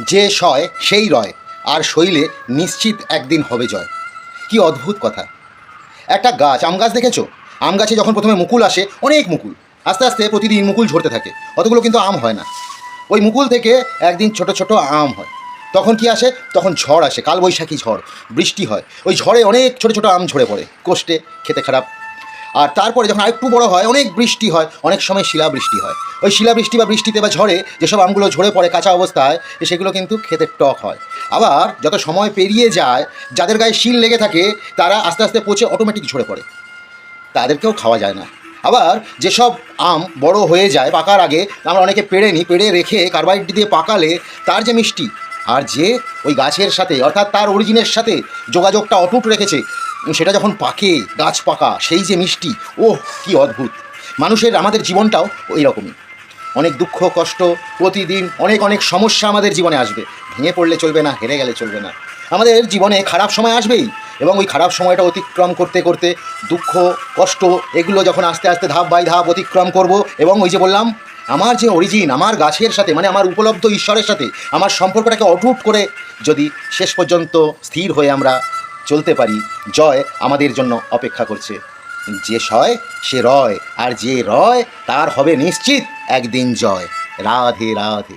যে সয়, সেই রয়, আর শৈলে নিশ্চিত একদিন হবে জয়। কি অদ্ভুত কথা। একটা গাছ, আম গাছ দেখেছ? আম গাছে যখন প্রথমে মুকুল আসে, অনেক মুকুল। আস্তে আস্তে প্রতিদিন মুকুল ঝরতে থাকে। অতগুলো কিন্তু আম হয় না। ওই মুকুল থেকে একদিন ছোট ছোট আম হয়। তখন কি আসে? তখন ঝড় আসে, কালবৈশাখী ঝড়। বৃষ্টি হয়। ওই ঝড়ে অনেক ছোট ছোট আম ঝরে পড়ে। কোষ্টে, খেতে খারাপ। আর তারপরে যখন আরেকটু বড় হয়, অনেক বৃষ্টি হয়, অনেক সময় শিলাবৃষ্টি হয়। ওই শিলাবৃষ্টি বা বৃষ্টিতে বা ঝড়ে যেসব আমগুলো ঝরে পড়ে কাঁচা অবস্থায় সেগুলো কিন্তু খেতে টক হয়। আবার যত সময় পেরিয়ে যায়, যাদের গায়ে শিল লেগে থাকে, তারা আস্তে আস্তে পচে অটোমেটিক ঝরে পড়ে। তাদেরকেও খাওয়া যায় না। আবার যেসব আম বড় হয়ে যায় পাকার আগে, আমরা অনেকে পেড়ে নিই, পেড়ে রেখে কার্বাইড দিয়ে পাকালে তার যে মিষ্টি, আর যে ওই গাছের সাথে, অর্থাৎ তার অরিজিনের সাথে যোগাযোগটা অটুট রেখেছে সেটা যখন পাকে, গাছ পাকা, সেই যে মিষ্টি, ওহ, কি অদ্ভুত। মানুষের আমাদের জীবনটাও ওই রকমই। অনেক দুঃখ, কষ্ট, প্রতিদিন অনেক অনেক সমস্যা আমাদের জীবনে আসবে। ভেঙে পড়লে চলবে না, হেরে গেলে চলবে না। আমাদের জীবনে খারাপ সময় আসবেই এবং ওই খারাপ সময়টা অতিক্রম করতে করতে দুঃখ, কষ্ট, এগুলো যখন আস্তে আস্তে ধাপ বাই ধাপ অতিক্রম করব এবং ওই যে বললাম, আমার যে অরিজিন আমার গাছের সাথে মানে আমার উপলব্ধ ঈশ্বরের সাথে, আমার সম্পর্কটাকে অটুট করে যদি শেষ পর্যন্ত স্থির হয়ে আমরা চলতে পারি। জয় আমাদের জন্য অপেক্ষা করছে। যে সয়, সে রয়, আর যে রয়, তার হবে নিশ্চিত একদিন জয়। রাধে রাধে।